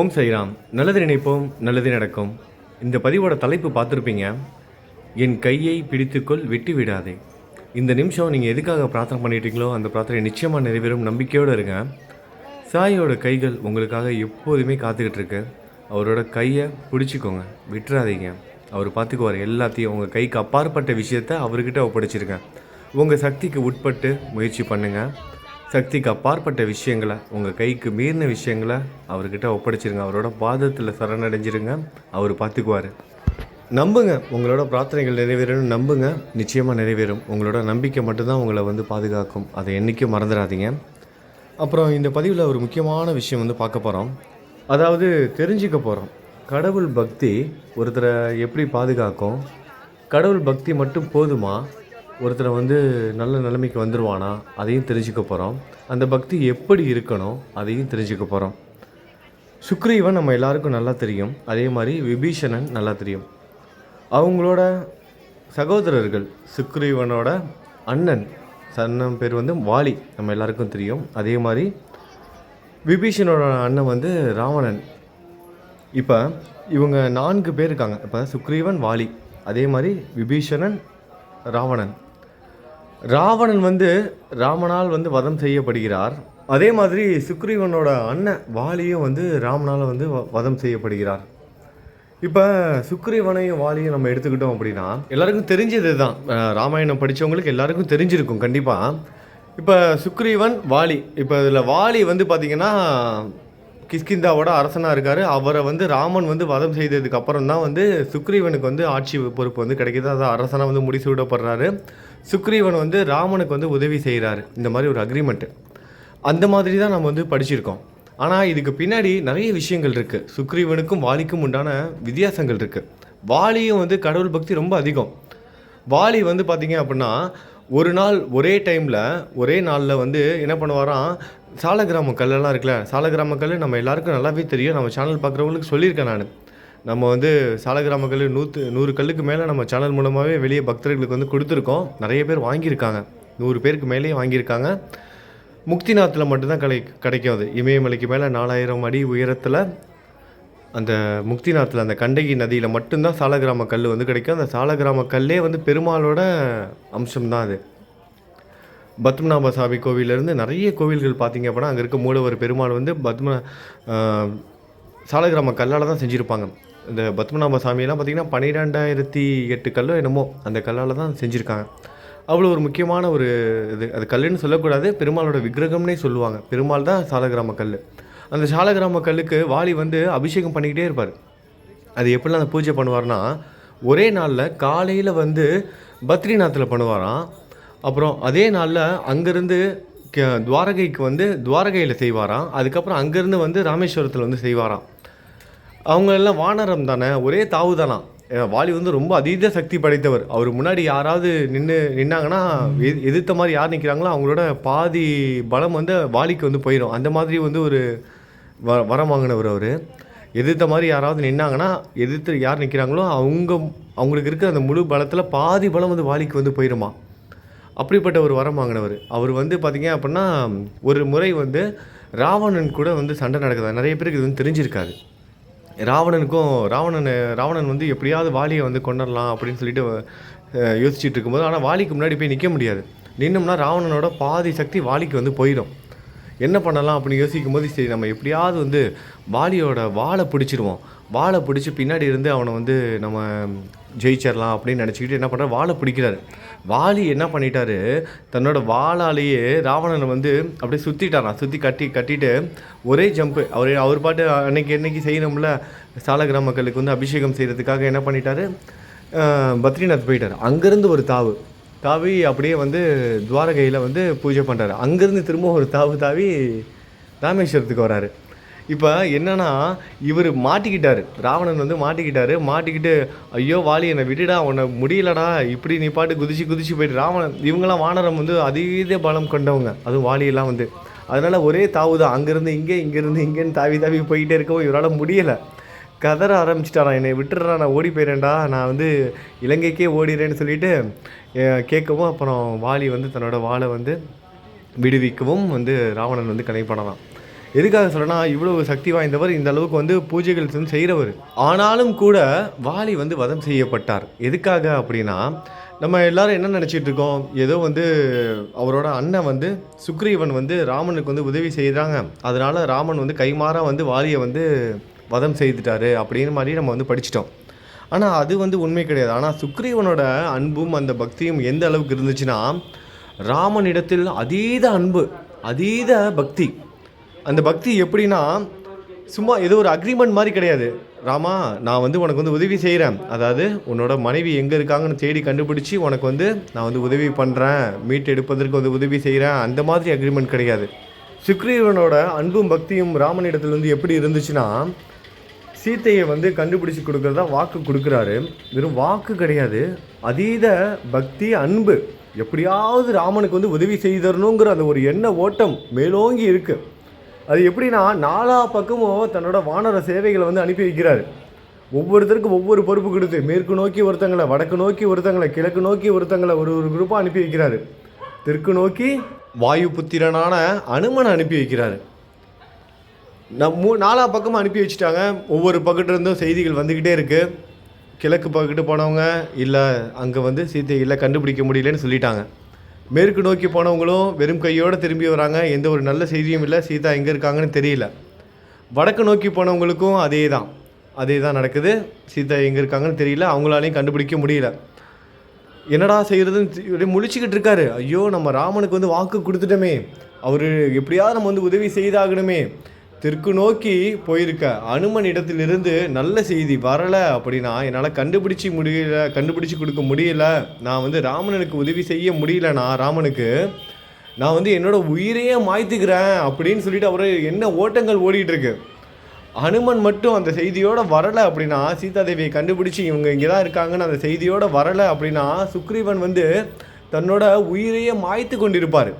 ஓம் சைராம். நல்லது நினைப்போம் நல்லது நடக்கும். இந்த பதிவோட தலைப்பு பார்த்துருப்பீங்க. என் கையை பிடித்துக்கொள் விட்டு விடாதே. இந்த நிமிஷம் நீங்கள் எதுக்காக பிரார்த்தனை பண்ணிட்டீங்களோ அந்த பிரார்த்தனை நிச்சயமாக நிறைவேறும். நம்பிக்கையோடு இருங்க. சாயோட கைகள் உங்களுக்காக எப்போதுமே காத்துக்கிட்டு இருக்கு அவரோட கையை பிடிச்சிக்கோங்க. விட்டுறாதீங்க. அவர் பார்த்துக்குவார் எல்லாத்தையும். உங்கள் கைக்கு அப்பாற்பட்ட விஷயத்த அவர்கிட்ட ஒப்படைச்சிருக்கேன் உங்கள் சக்திக்கு உட்பட்டு முயற்சி பண்ணுங்கள் சக்திக்கு அப்பாற்பட்ட விஷயங்களை உங்கள் கைக்கு மீறின விஷயங்களை அவர்கிட்ட ஒப்படைச்சிருங்க. அவரோட பாதத்தில் சரணடைஞ்சிருங்க. அவர் பார்த்துக்குவார் நம்புங்க. உங்களோட பிரார்த்தனைகள் நிறைவேறணும் நம்புங்க. நிச்சயமாக நிறைவேறும். உங்களோட நம்பிக்கை மட்டும்தான் உங்களை வந்து பாதுகாக்கும். அதை என்றைக்கும் மறந்துடாதீங்க. அப்புறம் இந்த பதிவில் ஒரு முக்கியமான விஷயம் வந்து பார்க்க போகிறோம் அதாவது தெரிஞ்சுக்க போகிறோம் கடவுள் பக்தி ஒருத்தரை எப்படி பாதுகாக்கும்? கடவுள் பக்தி மட்டும் போதுமா? ஒருத்தரை வந்து நல்ல நிலைமைக்கு வந்துடுவானா அதையும் தெரிஞ்சுக்க போகிறோம் அந்த பக்தி எப்படி இருக்கணும் அதையும் தெரிஞ்சுக்க போகிறோம் சுக்ரீவன் நம்ம எல்லாருக்கும் நல்லா தெரியும். அதே மாதிரி விபீஷணன் நல்லா தெரியும். அவங்களோட சகோதரர்கள் சுக்ரீவனோட அண்ணன் சன்னம் பேர் வந்து வாலி நம்ம எல்லாருக்கும் தெரியும். அதே மாதிரி விபீஷணோட அண்ணன் வந்து ராவணன். இப்போ இவங்க நான்கு பேர் இருக்காங்க. இப்போ சுக்ரீவன் வாலி அதே மாதிரி விபீஷணன் ராவணன். ராவணன் வந்து ராமனால் வந்து வதம் செய்யப்படுகிறார். அதே மாதிரி சுக்ரீவனோட அண்ணன் வாலியும் வந்து ராமனால் வந்து வ- வதம் செய்யப்படுகிறார். இப்போ சுக்ரீவனையும் வாலியும் நம்ம எடுத்துக்கிட்டோம் அப்படின்னா எல்லாருக்கும் தெரிஞ்சது தான் ராமாயணம் படித்தவங்களுக்கு எல்லாருக்கும் தெரிஞ்சிருக்கும் கண்டிப்பாக இப்போ சுக்ரீவன் வாலி. இப்போ இதில் வாலி வந்து பார்த்திங்கன்னா கிஷ்கிந்தாவோட அரசனாக இருக்கார். அவரை வந்து ராமன் வந்து வதம் செய்ததுக்கு அப்புறம் தான் வந்து சுக்ரீவனுக்கு வந்து ஆட்சி பொறுப்பு வந்து கிடைக்கிது. அதான் அரசனாக வந்து முடிசூடப்படுறாரு. சுக்ரீவன் வந்து ராமனுக்கு வந்து உதவி செய்கிறாரு. இந்த மாதிரி ஒரு அக்ரிமெண்ட்டு அந்த மாதிரி தான் நம்ம வந்து படிச்சிருக்கோம். ஆனால் இதுக்கு பின்னாடி நிறைய விஷயங்கள் இருக்குது சுக்ரீவனுக்கும் வாலிக்கும் உண்டான வித்தியாசங்கள் இருக்குது வாலியும் வந்து கடவுள் பக்தி ரொம்ப அதிகம். வாலி வந்து பார்த்திங்க அப்படின்னா ஒரு நாள் ஒரே டைமில் ஒரே நாளில் வந்து என்ன பண்ணுவாராம்? சாலக்கிராம கல்லெல்லாம் இருக்குல்ல சாலக்கிராம கல் நம்ம எல்லாருக்கும் நல்லாவே தெரியும். நம்ம சேனல் பார்க்குறவங்களுக்கு சொல்லியிருக்கேன் நான். நம்ம வந்து சாலகிராம கல் நூற்று நூறு கல்லுக்கு மேலே நம்ம சேனல் மூலமாகவே வெளியே பக்தர்களுக்கு வந்து கொடுத்துருக்கோம். நிறைய பேர் வாங்கியிருக்காங்க. நூறு பேருக்கு மேலேயே வாங்கியிருக்காங்க. முக்திநாத்தில் மட்டும்தான் கிடை கிடைக்கும் அது. இமயமலைக்கு மேலே நாலாயிரம் அடி உயரத்தில் அந்த முக்திநாத்தில் அந்த கண்டகி நதியில் மட்டும்தான் சாலகிராம கல் வந்து கிடைக்கும். அந்த சாலகிராம கல்லே வந்து பெருமாளோட அம்சம்தான் அது. பத்மநாப சாமி கோவிலேருந்து நிறைய கோவில்கள் பார்த்திங்க அப்படின்னா அங்கே இருக்க மூலவர் பெருமாள் வந்து பத்ம சாலகிராம கல்லால் தான் செஞ்சுருப்பாங்க. இந்த பத்மநாப சாமியெல்லாம் பார்த்திங்கன்னா பன்னிரெண்டாயிரத்தி எட்டு கல்லோ என்னமோ அந்த கல்லால் தான் செஞ்சுருக்காங்க. அவ்வளோ ஒரு முக்கியமான ஒரு இது. அது கல்லுன்னு சொல்லக்கூடாது பெருமாளோட விக்கிரகம்னே சொல்லுவாங்க. பெருமாள் தான் சாலகிராம கல் அந்த சாலகிராம கல்லுக்கு வாலி வந்து அபிஷேகம் பண்ணிக்கிட்டே இருப்பார். அது எப்படிலாம் அந்த பூஜை பண்ணுவார்னா ஒரே நாளில் காலையில் வந்து பத்ரிநாத்தில் பண்ணுவாராம். அப்புறம் அதே நாளில் அங்கேருந்து துவாரகைக்கு வந்து துவாரகையில் செய்வாராம். அதுக்கப்புறம் அங்கேருந்து வந்து ராமேஸ்வரத்தில் வந்து செய்வாராம். அவங்க எல்லாம் வானரம் தானே? ஒரே தாவு தானாம் வாலி வந்து ரொம்ப அதீத சக்தி படைத்தவர். அவர் முன்னாடி யாராவது நின்று நின்னாங்கன்னா எதிர்த்த மாதிரி யார் நிற்கிறாங்களோ அவங்களோட பாதி பலம் வந்து வாலிக்கு வந்து போயிடும் அந்த மாதிரி வந்து ஒரு வ வரம் வாங்கினவர் அவர். எதிர்த்த மாதிரி யாராவது நின்னாங்கன்னா எதிர்த்து யார் நிற்கிறாங்களோ அவங்க அவங்களுக்கு இருக்கிற அந்த முழு பலத்தில் பாதி பலம் வந்து வாலிக்கு வந்து போயிடுமா அப்படிப்பட்ட ஒரு வரம் வாங்கினவர். அவர் வந்து பார்த்தீங்க அப்படின்னா ஒரு முறை வந்து ராவணன் கூட வந்து சண்டை நடக்குது. நிறைய பேருக்கு இது வந்து தெரிஞ்சிருக்காது. ராவணனுக்கும் ராவணன் ராவணன் வந்து எப்படியாவது வாலியை வந்து கொண்டுடலாம் அப்படின்னு சொல்லிட்டு யோசிச்சுட்டு இருக்கும்போது ஆனால் வாலிக்கு முன்னாடி போய் நிற்க முடியாது. நின்னோம்னா ராவணனோட பாதி சக்தி வாலிக்கு வந்து போயிடும். என்ன பண்ணலாம் அப்படின்னு யோசிக்கும் போது சரி நம்ம எப்படியாவது வந்து வாலியோட வாழை பிடிச்சிருவோம். வாழை பிடிச்சி பின்னாடி இருந்து அவனை வந்து நம்ம ஜெயிச்சிடலாம் அப்படின்னு நினச்சிக்கிட்டு என்ன பண்ணுறாரு வாழை பிடிக்கிறாரு. வாலி என்ன பண்ணிட்டாரு? தன்னோட வாளாலேயே ராவணனை வந்து அப்படியே சுற்றிட்டாராம் சுற்றி கட்டி கட்டிட்டு ஒரே ஜம்ப்பு அவர் அவர் பாட்டு அன்னைக்கு என்னைக்கு செய்யணும்ல? சாலகிராம மக்களுக்கு வந்து அபிஷேகம் செய்கிறதுக்காக என்ன பண்ணிட்டாரு? பத்ரிநாத் போயிட்டார். அங்கேருந்து ஒரு தாவு. தாவி அப்படியே வந்து துவாரகையில் வந்து பூஜை பண்ணுறாரு அங்கேருந்து திரும்ப ஒரு தாவு தாவி ராமேஸ்வரத்துக்கு வராரு. இப்போ என்னன்னா இவர் மாட்டிக்கிட்டார். ராவணன் வந்து மாட்டிக்கிட்டாரு. மாட்டிக்கிட்டு ஐயோ வாலி என்னை விட்டுடா உன்னை முடியலடா. இப்படி நீ பாட்டு குதிச்சு குதிச்சு போயிட்டு ராவணன். இவங்கெல்லாம் வானரம் வந்து அதீத பலம் கொண்டவங்க. அதுவும் வாலியெல்லாம் வந்து. அதனால் ஒரே தாவு தான். அங்கேருந்து இங்கே இங்கேருந்து இங்கேன்னு தாவி தாவி போயிட்டே இருக்கவும் இவரால் முடியலை. கதற ஆரம்பிச்சிட்டாரான் என்னை விட்டுடுறா நான் ஓடி போயிடேன்டா நான் வந்து இலங்கைக்கே ஓடிடுறேன்னு சொல்லிட்டு கேட்கவும் அப்புறம் வாலி வந்து தன்னோட வாளை வந்து விடுவிக்கவும் வந்து ராவணன் வந்து கனெக்ட் பண்ணலாம். எதுக்காக சொல்கிறேன்னா இவ்வளவு சக்தி வாய்ந்தவர் இந்த அளவுக்கு வந்து பூஜைகள் வந்து செய்கிறவர் ஆனாலும் கூட வாலி வந்து வதம் செய்யப்பட்டார். எதுக்காக அப்படின்னா நம்ம எல்லாரும் என்ன நினச்சிட்டு இருக்கோம்? ஏதோ வந்து அவரோட அண்ணன் வந்து சுக்ரீவன் வந்து ராமனுக்கு வந்து உதவி செய்கிறாங்க அதனால ராமன் வந்து கைமாறாக வந்து வாலியை வந்து வதம் செய்துட்டாரு அப்படின்னு மாதிரி நம்ம வந்து படிச்சிட்டோம். ஆனால் அது வந்து உண்மை கிடையாது. ஆனால் சுக்ரீவனோட அன்பும் அந்த பக்தியும் எந்த அளவுக்கு இருந்துச்சுன்னா ராமனிடத்தில் அதீத அன்பு அதீத பக்தி அந்த பக்தி எப்படின்னா சும்மா ஏதோ ஒரு அக்ரிமெண்ட் மாதிரி கிடையாது. ராமா நான் வந்து உனக்கு வந்து உதவி செய்கிறேன் அதாவது உன்னோட மனைவி எங்கே இருக்காங்கன்னு தேடி கண்டுபிடிச்சி உனக்கு வந்து நான் வந்து உதவி பண்ணுறேன் மீட் எடுப்பதற்கு வந்து உதவி செய்கிறேன் அந்த மாதிரி அக்ரிமெண்ட் கிடையாது. சுக்ரீவனோட அன்பும் பக்தியும் ராமனிடத்தில் வந்து எப்படி இருந்துச்சுன்னா சீத்தையை வந்து கண்டுபிடிச்சி கொடுக்குறதா வாக்கு கொடுக்குறாரு. வெறும் வாக்கு கிடையாது. அதீத பக்தி அன்பு. எப்படியாவது ராமனுக்கு வந்து உதவி செய்தரணுங்கிற அந்த ஒரு எண்ண ஓட்டம் மேலோங்கி இருக்குது அது எப்படின்னா நாலா பக்கமும் தன்னோட வானர சேவைகளை வந்து அனுப்பி வைக்கிறார். ஒவ்வொருத்தருக்கும் ஒவ்வொரு பொறுப்பு கொடுத்து மேற்கு நோக்கி ஒருத்தங்களை வடக்கு நோக்கி ஒருத்தங்களை கிழக்கு நோக்கி ஒருத்தங்களை ஒரு ஒரு குரூப்பாக அனுப்பி வைக்கிறாரு. தெற்கு நோக்கி வாயு புத்திரனான அனுமனை அனுப்பி வைக்கிறாரு. நம் மூ நாலா பக்கமும் அனுப்பி வச்சுட்டாங்க. ஒவ்வொரு பக்கத்துலேருந்தும் செய்திகள் வந்துக்கிட்டே இருக்குது கிழக்கு பக்கத்து போனவங்க இல்லை அங்கே வந்து சீத்தை இல்லை கண்டுபிடிக்க முடியலன்னு சொல்லிட்டாங்க. மேற்கு நோக்கி போனவங்களும் வெறும் கையோடு திரும்பி வராங்க. எந்த ஒரு நல்ல செய்தியும் இல்லை. சீதா எங்கே இருக்காங்கன்னு தெரியல. வடக்கு நோக்கி போனவங்களுக்கும் அதே தான் அதே தான் நடக்குது. சீதா எங்கே இருக்காங்கன்னு தெரியல. அவங்களாலையும் கண்டுபிடிக்க முடியல. என்னடா செய்கிறதுன்னு இப்படி இருக்காரு. ஐயோ நம்ம ராமனுக்கு வந்து வாக்கு கொடுத்துட்டோமே. அவர் எப்படியாவது நம்ம வந்து உதவி செய்தாகணுமே. தெற்கு நோக்கி போயிருக்க. அனுமன் இடத்திலிருந்து நல்ல செய்தி வரலை அப்படின்னா என்னால் கண்டுபிடிச்சி முடியல கண்டுபிடிச்சி கொடுக்க முடியல. நான் வந்து ராமனுக்கு உதவி செய்ய முடியலண்ணா ராமனுக்கு நான் வந்து என்னோட உயிரையே மாய்த்துக்கிறேன் அப்படின்னு சொல்லிட்டு அவர் என்ன ஓட்டங்கள் ஓடிட்டு இருக்கு மட்டும் அந்த செய்தியோட வரலை அப்படின்னா சீதாதேவியை கண்டுபிடிச்சி இவங்க இங்கே தான் இருக்காங்கன்னு அந்த செய்தியோடு வரலை அப்படின்னா சுக்ரீவன் வந்து தன்னோட உயிரையே மாய்த்து கொண்டிருப்பார்.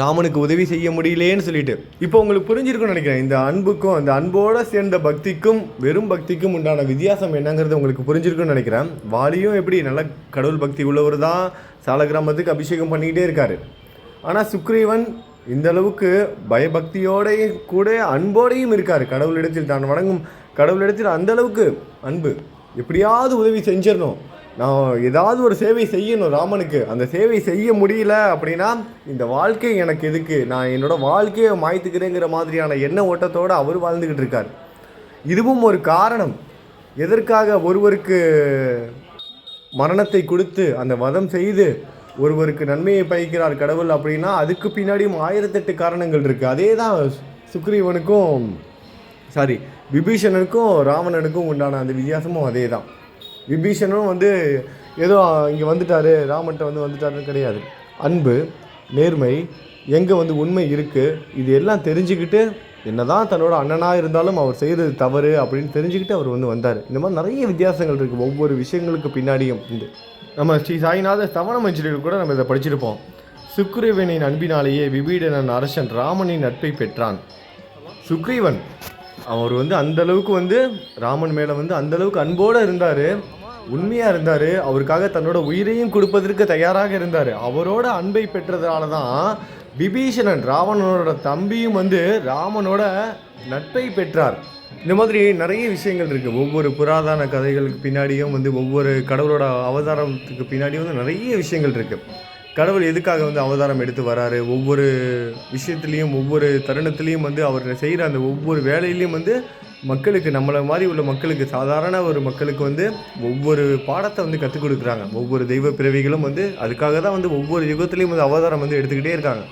ராமனுக்கு உதவி செய்ய முடியலேன்னு சொல்லிட்டு. இப்போ உங்களுக்கு புரிஞ்சிருக்கும்னு நினைக்கிறேன். இந்த அன்புக்கும் அந்த அன்போட சேர்ந்த பக்திக்கும் வெறும் பக்திக்கும் உண்டான வித்தியாசம் என்னங்கிறது உங்களுக்கு புரிஞ்சிருக்கும்னு நினைக்கிறேன். வாலியும் எப்படி நல்ல கடவுள் பக்தி உள்ளவர் தான் சாலக்கிராமத்துக்கு அபிஷேகம் பண்ணிக்கிட்டே இருக்காரு. ஆனால் சுக்ரீவன் இந்த அளவுக்கு பயபக்தியோடையும் கூட அன்போடையும் இருக்கார். கடவுளிடத்தில் தான் வணங்கும் கடவுளிடத்தில் அந்த அளவுக்கு அன்பு. எப்படியாவது உதவி செஞ்சிடணும். நான் ஏதாவது ஒரு சேவை செய்யணும் ராமனுக்கு. அந்த சேவை செய்ய முடியல அப்படின்னா இந்த வாழ்க்கை எனக்கு எதுக்கு? நான் என்னோடய வாழ்க்கையை மாய்த்துக்கிறேங்கிற மாதிரியான எண்ண ஓட்டத்தோடு அவர் வாழ்ந்துக்கிட்டு இருக்கார். இதுவும் ஒரு காரணம். எதற்காக ஒருவருக்கு மரணத்தை கொடுத்து அந்த வதம் செய்து ஒருவருக்கு நன்மையை பயக்கிறார் கடவுள் அப்படின்னா அதுக்கு பின்னாடியும் ஆயிரத்தெட்டு காரணங்கள் இருக்குது அதே தான் சுக்ரீவனுக்கும் சாரி விபீஷணனுக்கும் ராவணனுக்கும் உண்டான அந்த வித்தியாசமும் அதே தான். விபீஷனும் வந்து ஏதோ இங்கே வந்துட்டாரு ராமன்ட்ட வந்து வந்துட்டாருன்னு கிடையாது. அன்பு நேர்மை எங்கே வந்து உண்மை இருக்குது இது எல்லாம் தெரிஞ்சுக்கிட்டு என்னதான் தன்னோட அண்ணனாக இருந்தாலும் அவர் செய்கிறது தவறு அப்படின்னு தெரிஞ்சுக்கிட்டு அவர் வந்து வந்தார். இந்த மாதிரி நிறைய வித்தியாசங்கள் இருக்குது ஒவ்வொரு விஷயங்களுக்கு பின்னாடியும் இந்த நம்ம ஸ்ரீ சாய்நாத சவண மஞ்சளியில் கூட நம்ம இதை படிச்சிருப்போம். சுக்ரீவனின் அன்பினாலேயே விபீடனன் அரசன் ராமனின் நட்பை பெற்றான். சுக்ரீவன் அவர் வந்து அந்த அளவுக்கு வந்து ராமன் மேலே வந்து அந்த அளவுக்கு அன்போடு இருந்தார் உண்மையாக இருந்தார். அவருக்காக தன்னோட உயிரையும் கொடுப்பதற்கு தயாராக இருந்தார். அவரோட அன்பை பெற்றதனால தான் விபீஷணன் ராவணனோட தம்பியும் வந்து ராமனோட நட்பை பெற்றார். இந்த மாதிரி நிறைய விஷயங்கள் இருக்குது ஒவ்வொரு புராதன கதைகளுக்கு பின்னாடியும் வந்து ஒவ்வொரு கடவுளோட அவதாரத்துக்கு பின்னாடியும் வந்து நிறைய விஷயங்கள் இருக்குது கடவுள் எதுக்காக வந்து அவதாரம் எடுத்து வராரு? ஒவ்வொரு விஷயத்துலேயும் ஒவ்வொரு தருணத்துலேயும் வந்து அவர் செய்கிற அந்த ஒவ்வொரு வேலையிலையும் வந்து மக்களுக்கு நம்மளை மாதிரி உள்ள மக்களுக்கு சாதாரண ஒரு மக்களுக்கு வந்து ஒவ்வொரு பாடத்தை வந்து கற்றுக் கொடுக்குறாங்க. ஒவ்வொரு தெய்வ பிறவிகளும் வந்து அதுக்காக தான் வந்து ஒவ்வொரு யுகத்துலேயும் வந்து அவதாரம் வந்து எடுத்துக்கிட்டே இருக்காங்க.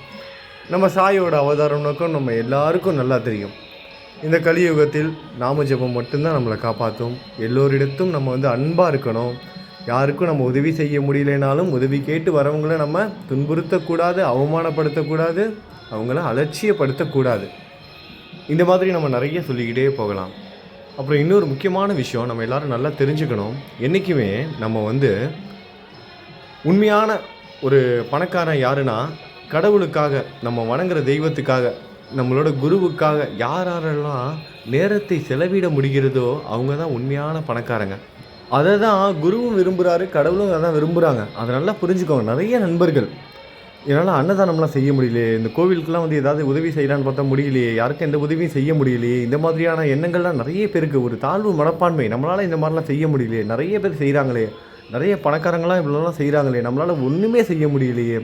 நம்ம சாயோட அவதாரம்னாக்கும் நோக்கம் நம்ம எல்லாருக்கும் நல்லா தெரியும். இந்த கலியுகத்தில் நாம ஜெபம் மட்டும்தான் நம்மளை காப்பாற்றும் எல்லோரிடத்தும் நம்ம வந்து அன்பாக இருக்கணும். யாருக்கும் நம்ம உதவி செய்ய முடியலைனாலும் உதவி கேட்டு வரவங்கள நம்ம துன்புறுத்தக்கூடாது அவமானப்படுத்தக்கூடாது அவங்கள அலட்சியப்படுத்தக்கூடாது. இந்த மாதிரி நம்ம நிறைய சொல்லிக்கிட்டே போகலாம். அப்புறம் இன்னொரு முக்கியமான விஷயம் நம்ம எல்லோரும் நல்லா தெரிஞ்சுக்கணும். என்றைக்குமே நம்ம வந்து உண்மையான ஒரு பணக்காரன் யாருன்னா கடவுளுக்காக நம்ம வணங்குற தெய்வத்துக்காக நம்மளோட குருவுக்காக யார் யாரெல்லாம் நேரத்தை செலவிட முடிகிறதோ அவங்க தான் உண்மையான பணக்காரங்க. அதை தான் குருவும் விரும்புகிறாரு கடவுளும் அதை தான் விரும்புகிறாங்க அதை நல்லா புரிஞ்சுக்கோங்க. நிறைய நண்பர்கள். என்னால் அன்னதானம்லாம் செய்ய முடியலையே. இந்த கோவிலுக்குலாம் வந்து ஏதாவது உதவி செய்யலான்னு பார்த்தா முடியலையே. யாருக்கும் எந்த உதவியும் செய்ய முடியலையே. இந்த மாதிரியான எண்ணங்கள்லாம் நிறைய பேருக்கு ஒரு தாழ்வு மனப்பான்மை நம்மளால் இந்த மாதிரிலாம் செய்ய முடியலையே. நிறைய பேர் செய்கிறாங்களே நிறைய பணக்காரங்களாம் இவ்வளோலாம் செய்கிறாங்களே நம்மளால் ஒன்றுமே செய்ய முடியலையே.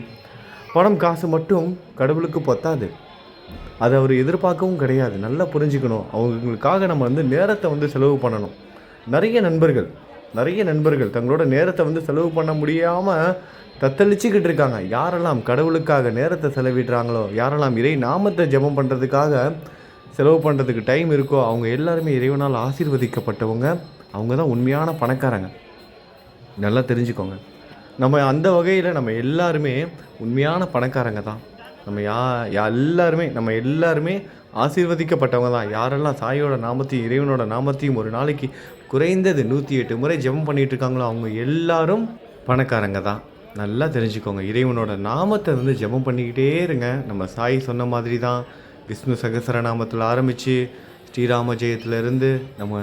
பணம் காசு மட்டும் கடவுளுக்கு பத்தாது. அதை அவர் எதிர்பார்க்கவும் கிடையாது. நல்லா புரிஞ்சுக்கணும். அவங்களுக்காக நம்ம வந்து நேரத்தை வந்து செலவு பண்ணணும். நிறைய நண்பர்கள். நிறைய நண்பர்கள் தங்களோட நேரத்தை வந்து செலவு பண்ண முடியாமல் தத்தளிச்சுக்கிட்டு இருக்காங்க. யாரெல்லாம் கடவுளுக்காக நேரத்தை செலவிடுறாங்களோ யாரெல்லாம் இறை நாமத்தை ஜெபம் பண்ணுறதுக்காக செலவு பண்ணுறதுக்கு டைம் இருக்கோ அவங்க எல்லாருமே இறைவனால் ஆசீர்வதிக்கப்பட்டவங்க. அவங்க தான் உண்மையான பணக்காரங்க. நல்லா தெரிஞ்சுக்கோங்க. நம்ம அந்த வகையில் நம்ம எல்லாருமே உண்மையான பணக்காரங்க தான். நம்ம யா யா எல்லாருமே நம்ம எல்லாருமே ஆசீர்வதிக்கப்பட்டவங்க தான். யாரெல்லாம் சாயோட நாமத்தையும் இறைவனோட நாமத்தையும் ஒரு நாளைக்கு குறைந்தது நூற்றி எட்டு முறை ஜெபம் பண்ணிகிட்டு இருக்காங்களோ அவங்க எல்லாரும் பணக்காரங்க தான். நல்லா தெரிஞ்சுக்கோங்க இறைவனோட நாமத்தை வந்து ஜெபம் பண்ணிக்கிட்டே இருங்க. நம்ம சாய் சொன்ன மாதிரி தான் விஷ்ணு சகசர நாமத்தில் ஆரம்பித்து ஸ்ரீராம ஜெயத்திலிருந்து நம்ம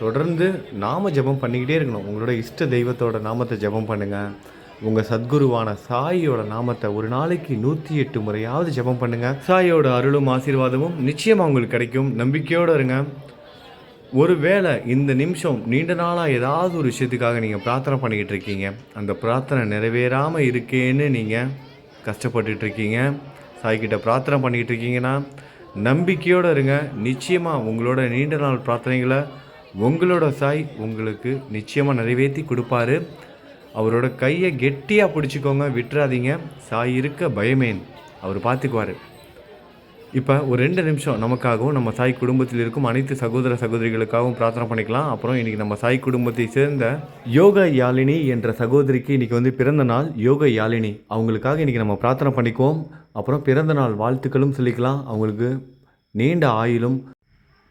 தொடர்ந்து நாம ஜெபம் பண்ணிக்கிட்டே இருக்கணும். உங்களோட இஷ்ட தெய்வத்தோட நாமத்தை ஜெபம் பண்ணுங்கள் உங்கள் சத்குருவான சாயோட நாமத்தை ஒரு நாளைக்கு நூற்றி எட்டு முறையாவது ஜெபம் பண்ணுங்கள் சாயோட அருளும் ஆசீர்வாதமும் நிச்சயமாக உங்களுக்கு கிடைக்கும். நம்பிக்கையோடு இருங்க. ஒருவேளை இந்த நிமிஷம் நீண்ட நாளாக ஏதாவது ஒரு விஷயத்துக்காக நீங்கள் பிரார்த்தனை பண்ணிக்கிட்டு இருக்கீங்க. அந்த பிரார்த்தனை நிறைவேறாமல் இருக்கேன்னு நீங்கள் கஷ்டப்பட்டுட்டு இருக்கீங்க. சாய்கிட்ட பிரார்த்தனை பண்ணிக்கிட்டு இருக்கீங்கன்னா நம்பிக்கையோடு இருங்க. நிச்சயமாக உங்களோட நீண்ட நாள் பிரார்த்தனைகளை உங்களோட சாய் உங்களுக்கு நிச்சயமாக நிறைவேற்றி கொடுப்பாரு. அவரோட கையை கெட்டியாக பிடிச்சிக்கோங்க. விட்டுறாதீங்க. சாய் இருக்க பயமேன். அவர் பார்த்துக்குவார் இப்போ ஒரு ரெண்டு நிமிஷம் நமக்காகவும் நம்ம சாய் குடும்பத்தில் இருக்கும் அனைத்து சகோதர சகோதரிகளுக்காகவும் பிரார்த்தனை பண்ணிக்கலாம். அப்புறம் இன்றைக்கி நம்ம சாய் குடும்பத்தை சேர்ந்த யோக யாழினி என்ற சகோதரிக்கு இன்றைக்கி வந்து பிறந்த நாள் யோக யாழினி அவங்களுக்காக இன்றைக்கி நம்ம பிரார்த்தனை பண்ணிக்குவோம். அப்புறம் பிறந்த நாள் வாழ்த்துக்களும் சொல்லிக்கலாம். அவங்களுக்கு நீண்ட ஆயுளும்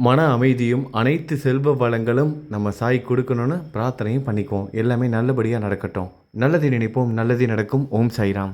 மன அமைதியும் அனைத்து செல்வ வளங்களும் நம்ம சாய் கொடுக்கணும்னு பிரார்த்தனையும் பண்ணிக்குவோம். எல்லாமே நல்லபடியாக நடக்கட்டும். நல்லதை நினைப்போம். நல்லதே நடக்கும். ஓம் சாய்ராம்.